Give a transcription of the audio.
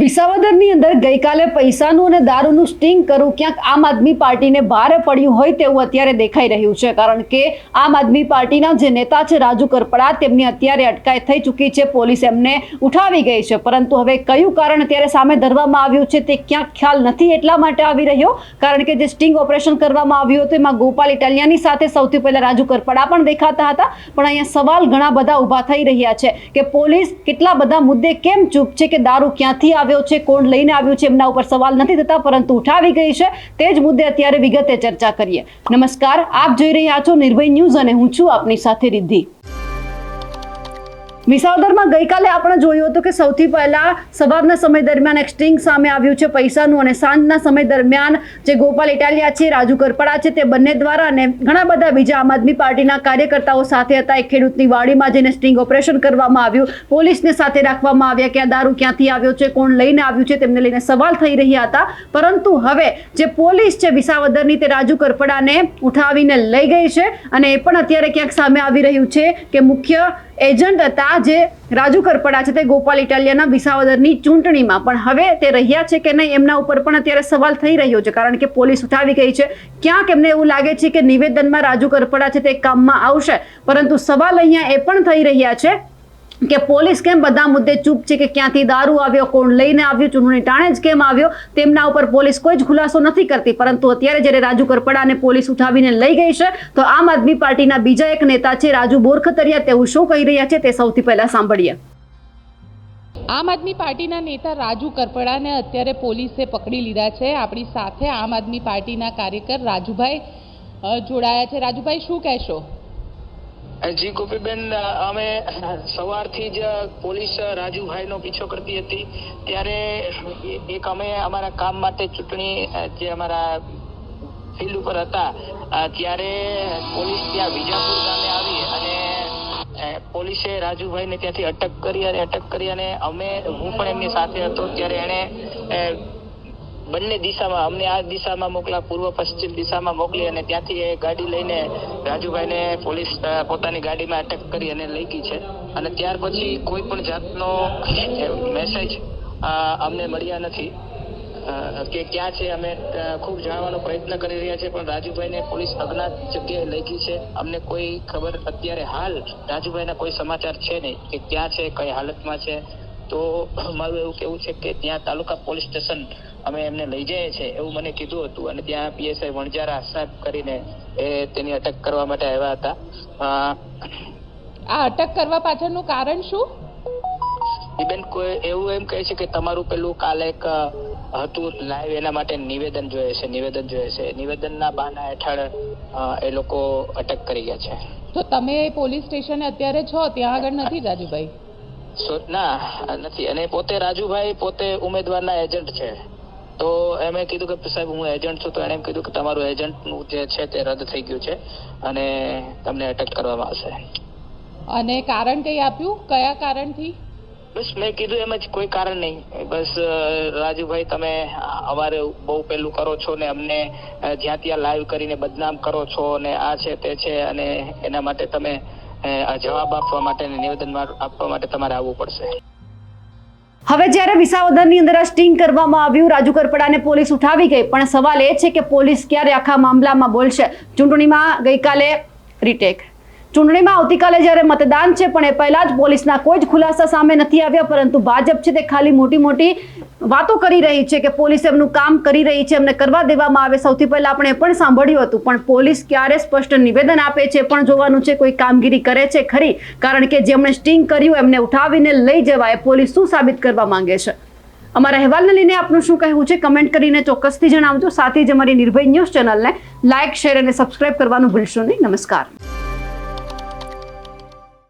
વિસાવદરની અંદર ગઈકાલે પૈસાનું અને દારૂનું સ્ટિંગ કરવું ક્યાંક આમ આદમી પાર્ટીને ભારે પડ્યું હોય તેવું અત્યારે દેખાઈ રહ્યું છે. કારણ કે આમ આદમી પાર્ટીના જે નેતા છે, રાજુ કરપડા, તેમની અત્યારે અટકાયત થઈ ચૂકી છે. પોલીસ એમને ઉઠાવી ગઈ છે. પરંતુ હવે કયું કારણ અત્યારે સામે ધરવામાં આવ્યું છે તે ક્યાંક ખ્યાલ નથી એટલા માટે આવી રહ્યો. કારણ કે જે સ્ટિંગ ઓપરેશન કરવામાં આવ્યું હતું, એમાં ગોપાલ ઇટાલિયાની સાથે સૌથી પહેલા રાજુ કરપડા પણ દેખાતા હતા. પણ અહીંયા સવાલ ઘણા બધા ઊભા થઈ રહ્યા છે કે પોલીસ કેટલા બધા મુદ્દે કેમ ચૂપ છે કે દારૂ ક્યાંથી આવ્યો છે, કોણ લઈને આવ્યું છે એમના ઉપર સવાલ નથી થતા, પરંતુ ઉઠાવી ગઈ છે. તે જ મુદ્દે અત્યારે વિગતે ચર્ચા કરીએ. નમસ્કાર, આપ જોઈ રહ્યા છો નિર્ભય ન્યૂઝ અને હું છું આપની સાથે રિદ્ધિ. વિસાવદરમાં ગઈકાલે આપણે જોયું હતું કે સૌથી પહેલા સવારના સમય દરમિયાન એક સ્ટિંગ સામે આવ્યું છે પૈસાનું અને સાંજના સમય દરમિયાન જે ગોપાલ ઇટાલિયા છે, રાજુ કરપડા છે, તે બંને દ્વારા અને ઘણા બધા બીજા આમ આદમી પાર્ટીના કાર્યકર્તાઓ સાથે હતા. એક ખેડૂતની વાડીમાં જઈને સ્ટિંગ ઓપરેશન કરવામાં આવ્યું. પોલીસને સાથે રાખવામાં આવ્યા કે આ દારૂ ક્યાંથી આવ્યો છે, કોણ લઈને આવ્યું છે, તેમને લઈને સવાલ થઈ રહ્યા હતા. પરંતુ હવે જે પોલીસ છે વિસાવદરની, તે રાજુ કરપડાને ઉઠાવીને લઈ ગઈ છે અને એ પણ અત્યારે ક્યાંક સામે આવી રહ્યું છે કે મુખ્ય એજન્ટ હતા જે રાજુ કરપડા છે તે ગોપાલ ઇટાલિયાના વિસાવદરની ચૂંટણીમાં. પણ હવે તે રહ્યા છે કે નહીં એમના ઉપર પણ અત્યારે સવાલ થઈ રહ્યો છે. કારણ કે પોલીસ ઉઠાવી ગઈ છે. ક્યાંક એમને એવું લાગે છે કે નિવેદનમાં રાજુ કરપડા છે તે કામમાં આવશે. પરંતુ સવાલ અહીંયા એ પણ થઈ રહ્યા છે કે પોલીસ કેમ બધા મુદ્દે ચૂપ છે કે ક્યાંથી દારૂ આવ્યો, કોણ લઈને આવ્યું, ચૂંટણી ટાણે જ કેમ આવ્યો, તેમના ઉપર પોલીસ કોઈ જ ખુલાસો નથી કરતી. પરંતુ અત્યારે જ્યારે રાજુ કરપડાને પોલીસ ઉઠાવીને લઈ ગઈ છે, તો આમ આદમી પાર્ટીના બીજા એક નેતા છે રાજુ બોરખતરિયા. તેવું શું કહી રહ્યા છે તે સૌથી પહેલા સાંભળીએ. આમ આદમી પાર્ટીના નેતા રાજુ કરપડાને અત્યારે પોલીસે પકડી લીધા છે. આપણી સાથે આમ આદમી પાર્ટીના કાર્યકર રાજુભાઈ જોડાયા છે. રાજુભાઈ, શું કહેશો? જી ગોપીબેન, અમે સવારથી જ પોલીસ રાજુભાઈનો પીછો કરતી હતી. ત્યારે એક અમે અમારા કામ માટે ચૂંટણી જે અમારા ફિલ્ડ ઉપર હતા ત્યારે પોલીસ ત્યાં વિજાપુર ગામે આવી અને પોલીસે રાજુભાઈને ત્યાંથી અટક કરી અને અટક કરી અને અમે, હું પણ એમની સાથે હતો. ત્યારે એણે બંને દિશામાં, અમને આ દિશામાં મોકલા, પૂર્વ પશ્ચિમ દિશામાં મોકલી અને ત્યાંથી એ ગાડી લઈને રાજુભાઈને પોલીસ પોતાની ગાડીમાં અટક કરી અને લઈ ગઈ છે. અને ત્યાર પછી કોઈ પણ જાતનો મેસેજ અમને મળ્યા નથી. કે ક્યાં છે અમે ખૂબ જાણવાનો પ્રયત્ન કરી રહ્યા છે, પણ રાજુભાઈને પોલીસ અજ્ઞાત જગ્યાએ લઈ ગઈ છે. અમને કોઈ ખબર અત્યારે હાલ રાજુભાઈના કોઈ સમાચાર છે નહીં, કે ક્યાં છે, કઈ હાલતમાં છે. તો મારું એવું કેવું છે કે ત્યાં તાલુકા પોલીસ સ્ટેશન અમે એમને લઈ જઈએ છીએ એવું મને કીધું હતું અને ત્યાં પીએસઆઈ વણજારા સાહેબ કરીને એ તેની અટક કરવા માટે આવ્યા હતા. આ અટક કરવા પાછળનું કારણ શું? બેન કોઈ એવું એમ કહે છે કે તમારું પેલું કાલે એક હતું લાઈવ એના માટે નિવેદન જોઈએ છે નિવેદન જોઈએ છે. નિવેદનના બહાના હેઠળ એ લોકો અટક કરી ગયા છે. તો તમે પોલીસ સ્ટેશને અત્યારે છો ત્યાં આગળ નથી રાજુભાઈ? ના નથી. અને પોતે રાજુભાઈ પોતે ઉમેદવારના એજન્ટ છે. તો એમે કીધું કે સાહેબ હું એજન્ટ છું. તો એણે કીધું કે તમારું એજન્ટનું જે છે તે રદ થઈ ગયું છે અને તમને અટક કરવામાં આવશે. અને કારણ કઈ આપ્યું? કયા કારણથી? બસ મેં કીધું એમ જ કોઈ કારણ નહીં. બસ રાજુભાઈ તમે અમારે બહુ પેલું કરો છો ને અમને જ્યાં ત્યાં લાઈવ કરીને બદનામ કરો છો ને આ છે તે છે અને એના માટે તમે જવાબ આપવા માટે નિવેદન આપવા માટે તમારે આવવું પડશે. હવે જ્યારે વિસાવદરની અંદર આ સ્ટિંગ કરવામાં આવ્યું, રાજુ કરપડાને પોલીસ ઉઠાવી ગઈ, પણ સવાલ એ છે કે પોલીસ ક્યારે આખા મામલામાં બોલશે? ચૂંટણીમાં ગઈકાલે રીટેક ચૂંટણીમાં આવતીકાલે જ્યારે મતદાન છે, પણ એ પહેલા જ પોલીસના કોઈ જ ખુલાસા સામે નથી આવ્યા, પરંતુ ભાજપ છે તે ખાલી મોટી મોટી વાતો કરી રહી છે કે પોલીસ એમનું કામ કરી રહી છે, એમને કરવા દેવામાં આવે. સૌથી પહેલા આપણે એ પણ સાંભળ્યું હતું, પણ પોલીસ ક્યારે સ્પષ્ટ નિવેદન આપે છે પણ જોવાનું છે, કોઈ કામગીરી કરે છે ખરી? કારણ કે જેમણે સ્ટિંગ કર્યું, એમને ઉઠાવીને લઈ જવાય. પોલીસ શું સાબિત કરવા માંગે છે? અમારા અહેવાલને લઈને આપનું શું કહેવું છે? કમેન્ટ કરીને ચોક્કસથી જણાવજો. સાથે જ અમારી નિર્ભય ન્યૂઝ ચેનલને લાઇક, શેર અને સબસ્ક્રાઇબ કરવાનું ભૂલશો નહીં. નમસ્કાર.